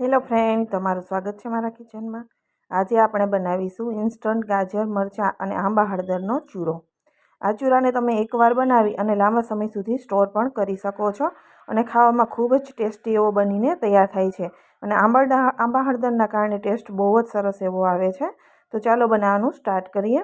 Hello friend તમારું સ્વાગત છે મારા કિચનમાં આજે આપણે બનાવીશું ઇન્સ્ટન્ટ ગાજર, મરચાં અને આંબા હળદરનો ચૂરો. આ ચૂરાને તમે એકવાર બનાવી અને લાંબા સમય સુધી સ્ટોર પણ કરી શકો છો અને ખાવામાં ખૂબ જ ટેસ્ટી એવો બનીને તૈયાર થાય છે. અને આંબા આંબા હળદરના કારણે ટેસ્ટ બહુ જ સરસ એવો આવે છે. તો ચાલો બનાવવાનું સ્ટાર્ટ કરીએ.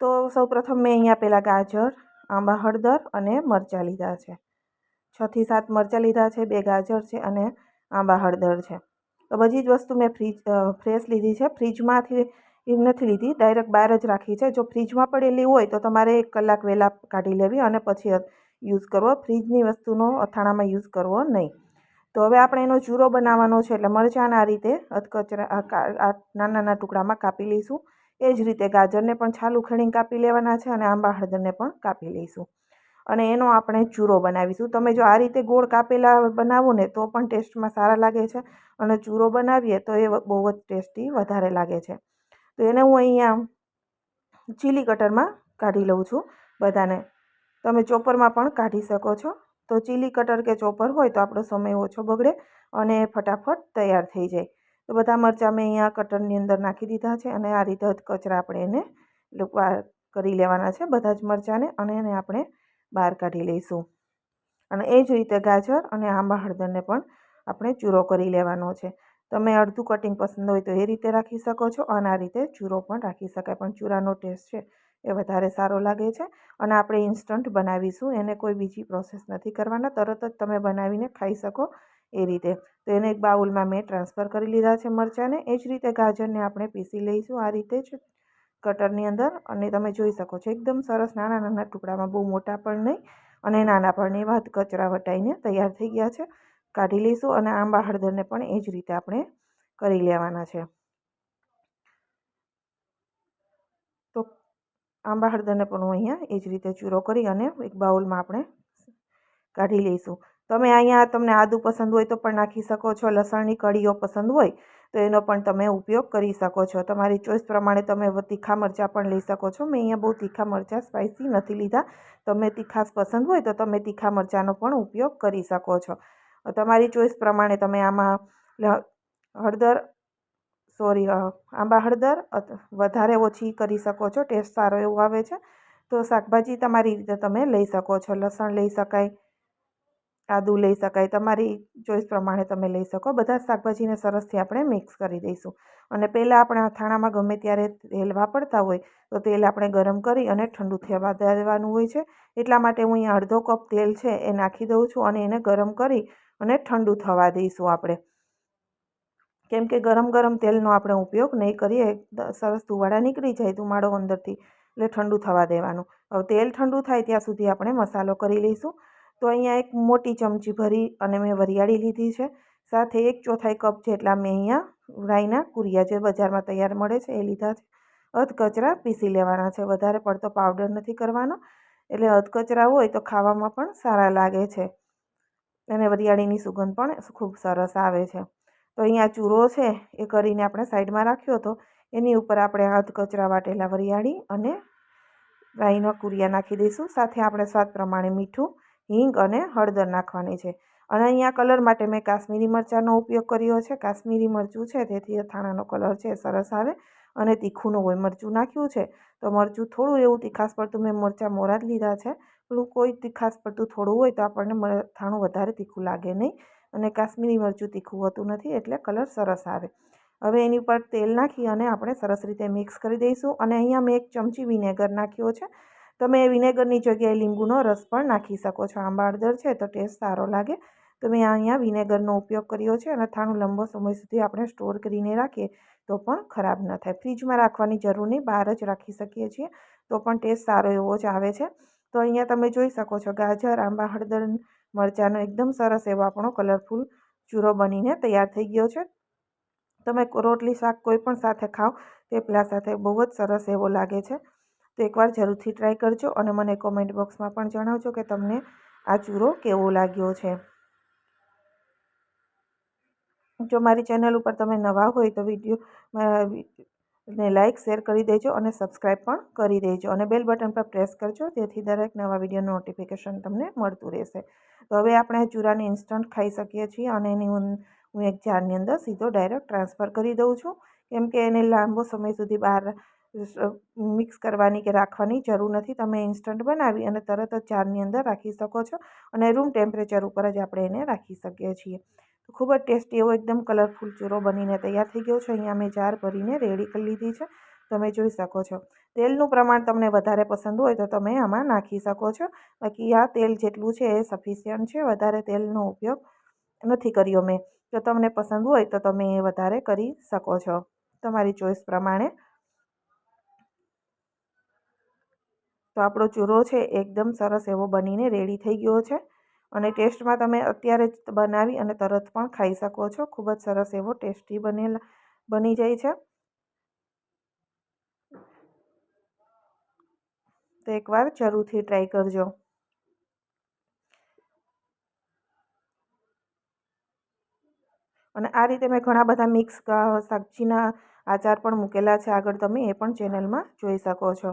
તો સૌપ્રથમ મેં અહીંયા પહેલાં ગાજર, આંબા હળદર અને મરચાં લીધા છે. છથી સાત મરચાં લીધા છે, બે ગાજર છે અને આંબા હળદર છે. તો બધી જ વસ્તુ મેં ફ્રીજ ફ્રેશ લીધી છે. ફ્રીજમાંથી એ નથી લીધી. ડાયરેક્ટ બહાર જ રાખી છે. જો ફ્રીજમાં પડેલી હોય તો તમારે એક કલાક વહેલા કાઢી લેવી અને પછી યુઝ કરવો. ફ્રીજની વસ્તુનો અથાણામાં યુઝ કરવો નહીં. તો હવે આપણે એનો ચૂરો બનાવવાનો છે એટલે મરચાંના આ રીતે અધકચરા નાના નાના ટુકડામાં કાપી લઈશું. એ જ રીતે ગાજરને પણ છાલ ઉખેડીને કાપી લેવાના છે અને આંબા હળદરને પણ કાપી લઈશું. અને એનો આપણે ચૂરો બનાવીશું. તમે જો આ રીતે ગોળ કાપેલા બનાવો ને, તો પણ ટેસ્ટમાં સારા લાગે છે. અને ચૂરો બનાવીએ તો એ બહુ જ ટેસ્ટી વધારે લાગે છે. તો એને હું અહીંયા ચીલી કટરમાં કાઢી લઉં છું બધાને. તમે ચોપરમાં પણ કાઢી શકો છો. તો ચીલી કટર કે ચોપર હોય તો આપણો સમય ઓછો બગડે અને ફટાફટ તૈયાર થઈ જાય. તો બધા મરચાં મેં અહીંયા કટરની અંદર નાખી દીધા છે અને આ રીતે કચરા આપણે એને કરી લેવાના છે બધા જ મરચાંને અને એને આપણે બહાર કાઢી લઈશું. અને એ જ રીતે ગાજર અને આંબા હળદરને પણ આપણે ચૂરો કરી લેવાનો છે. તમે અડધું કટિંગ પસંદ હોય તો એ રીતે રાખી શકો છો અને આ રીતે ચૂરો પણ રાખી શકાય. પણ ચૂરાનો ટેસ્ટ છે એ વધારે સારો લાગે છે અને આપણે ઇન્સ્ટન્ટ બનાવીશું. એને કોઈ બીજી પ્રોસેસ નથી કરવાના. તરત જ તમે બનાવીને ખાઈ શકો એ રીતે. તો એને એક બાઉલમાં મેં ટ્રાન્સફર કરી લીધા છે મરચાંને. એ જ રીતે ગાજરને આપણે પીસી લઈશું. આ રીતે જ કટરની અંદર અને તમે જોઈ શકો છો, એકદમ સરસ નાના નાના ટુકડામાં બહુ મોટા પણ નહીં અને નાના પણ એવા કચરા વટાઈને તૈયાર થઈ ગયા છે. કાઢી લઈશું અને આંબા હળદરને પણ એ જ રીતે આપણે કરી લેવાના છે. તો આંબા હળદરને પણ હું અહીંયા એ જ રીતે ચૂરો કરી અને એક બાઉલમાં આપણે કાઢી લઈશું. તમે અહીંયા તમને આદું પસંદ હોય તો પણ નાખી શકો છો, લસણની કળીઓ પસંદ હોય તો એનો પણ તમે ઉપયોગ કરી શકો છો. તમારી ચોઈસ પ્રમાણે તમે તીખા મરચાં પણ લઈ શકો છો. મેં અહીંયા બહુ તીખા મરચાં સ્પાઇસી નથી લીધા. તમે તીખાસ પસંદ હોય તો તમે તીખા મરચાંનો પણ ઉપયોગ કરી શકો છો. તમારી ચોઈસ પ્રમાણે તમે આમાં હળદર, સોરી આંબા હળદર વધારે ઓછી કરી શકો છો. ટેસ્ટ સારો એવો આવે છે. તો શાકભાજી તમારી રીતે તમે લઈ શકો છો. લસણ લઈ શકાય. આદું લઈ શકાય, તમારી ચોઈસ પ્રમાણે તમે લઈ શકો. બધા શાકભાજીને સરસથી આપણે મિક્સ કરી દઈશું. અને પહેલાં આપણે અથાણામાં ગમે ત્યારે તેલ વાપરતા હોય, તો તેલ આપણે ગરમ કરી અને ઠંડુ થવા દેવાનું હોય છે. એટલા માટે હું અહીંયા અડધો કપ તેલ છે એ નાખી દઉં છું અને એને ગરમ કરી અને ઠંડુ થવા દઈશું આપણે. કેમ કે ગરમ ગરમ તેલનો આપણે ઉપયોગ નહીં કરીએ સરસ ધુવાડા નીકળી જાય ધુમાડો અંદરથી, એટલે ઠંડુ થવા દેવાનું. હવે તેલ ઠંડુ થાય ત્યાં સુધી આપણે મસાલો કરી લઈશું. તો અહીંયા એક મોટી ચમચી ભરી અને મેં વરિયાળી લીધી છે. સાથે એક ચોથાઈ કપ જેટલા મેં અહીંયા રાઈના કુરિયા જે બજારમાં તૈયાર મળે છે એ લીધા છે. અધકચરા પીસી લેવાના છે. વધારે પડતો પાવડર નથી કરવાનો. એટલે અધકચરા હોય તો ખાવામાં પણ સારા લાગે છે. અને વરિયાળીની સુગંધ પણ ખૂબ સરસ આવે છે. તો અહીંયા ચૂરો છે એ કરીને આપણે સાઈડમાં રાખ્યો હતો. એની ઉપર આપણે અધકચરા વાટેલા વરિયાળી અને રાઈના કુરિયા નાખી દઈશું. સાથે આપણે સ્વાદ પ્રમાણે મીઠું હિંગ અને હળદર નાખવાની છે. અને અહીંયા કલર માટે મેં કાશ્મીરી મરચાંનો ઉપયોગ કર્યો છે. કાશ્મીરી મરચું છે, તેથી અથાણાનો કલર છે, સરસ આવે. અને તીખુંનું હોય, મરચું નાખ્યું છે. તો મરચું થોડું એવું તીખાસ પડતું, મેં મરચાં મોરા જ લીધા છે. પેલું કોઈ તીખાસ પડતું થોડું હોય તો આપણને અથાણું વધારે તીખું લાગે નહીં. અને કાશ્મીરી મરચું તીખું હોતું નથી, એટલે કલર સરસ આવે. હવે એની ઉપર તેલ નાખી અને આપણે સરસ રીતે મિક્સ કરી દઈશું. અને અહીંયા મેં એક ચમચી વિનેગર નાખ્યો છે. તમે વિનેગરની જગ્યાએ લીંબુનો રસ પણ નાખી શકો છો. આંબા હળદર છે તો ટેસ્ટ સારો લાગે. તો મેં અહીંયા વિનેગરનો ઉપયોગ કર્યો છે અને થાણું લાંબો સમય સુધી આપણે સ્ટોર કરીને રાખીએ તો પણ ખરાબ ન થાય. ફ્રીજમાં રાખવાની જરૂર નહીં, બહાર જ રાખી શકીએ છીએ તો પણ ટેસ્ટ સારો એવો જ આવે છે. તો અહીંયા તમે જોઈ શકો છો ગાજર, આંબા, હળદર, મરચાંનો એકદમ સરસ એવો આપણો કલરફુલ ચૂરો બનીને તૈયાર થઈ ગયો છે. તમે રોટલી શાક કોઈ પણ સાથે ખાઓ થેપલા સાથે બહુ જ સરસ એવો લાગે છે. તો એકવાર જરૂરથી ટ્રાય કરજો અને મને કોમેન્ટ બોક્સમાં પણ જણાવજો કે તમને આ ચૂરો કેવો લાગ્યો છે. જો મારી ચેનલ ઉપર તમે નવા હોય તો વીડિયો ને લાઇક શેર કરી દેજો અને સબસ્ક્રાઈબ પણ કરી દેજો અને બેલ બટન પર પ્રેસ કરજો જેથી દરેક નવા વિડીયોનું નોટિફિકેશન તમને મળતું રહેશે. તો હવે આપણે આ ચૂરાને ઇન્સ્ટન્ટ ખાઈ શકીએ છીએ અને એની હું એક જારની અંદર સીધો ડાયરેક્ટ ટ્રાન્સફર કરી દઉં છું. કેમ કે એને લાંબો સમય સુધી બહાર મિક્સ કરવાની કે રાખવાની જરૂર નથી. તમે ઇન્સ્ટન્ટ બનાવી અને તરત જ જારની અંદર રાખી શકો છો અને રૂમ ટેમ્પરેચર ઉપર જ આપણે એને રાખી શકીએ છીએ. ખૂબ જ ટેસ્ટી એવો એકદમ કલરફુલ ચૂરો બનીને તૈયાર થઈ ગયો છે. અહીંયા મેં જાર ભરીને રેડી કરી લીધી છે. તમે જોઈ શકો છો. તેલનું પ્રમાણ તમને વધારે પસંદ હોય તો તમે આમાં નાખી શકો છો. બાકી આ તેલ જેટલું છે એ સફિશિયન્ટ છે. વધારે તેલનો ઉપયોગ નથી કર્યો મેં. જો તમને પસંદ હોય તો તમે એ વધારે કરી શકો છો. તમારી ચોઈસ પ્રમાણે તો આપણો ચૂરો છે એકદમ સરસ એવો બનીને રેડી થઈ ગયો છે. અને ટેસ્ટમાં તમે અત્યારે જ બનાવી અને તરત પણ ખાઈ શકો છો. ખૂબ જ સરસ એવો ટેસ્ટી બનેલા, બની જાય છે. તો એકવાર જરૂરથી ટ્રાય કરજો. અને આ રીતે મેં ઘણા બધા મિક્સ શાકજીના આચાર પણ મૂકેલા છે. આગળ તમે એ પણ ચેનલમાં જોઈ શકો છો.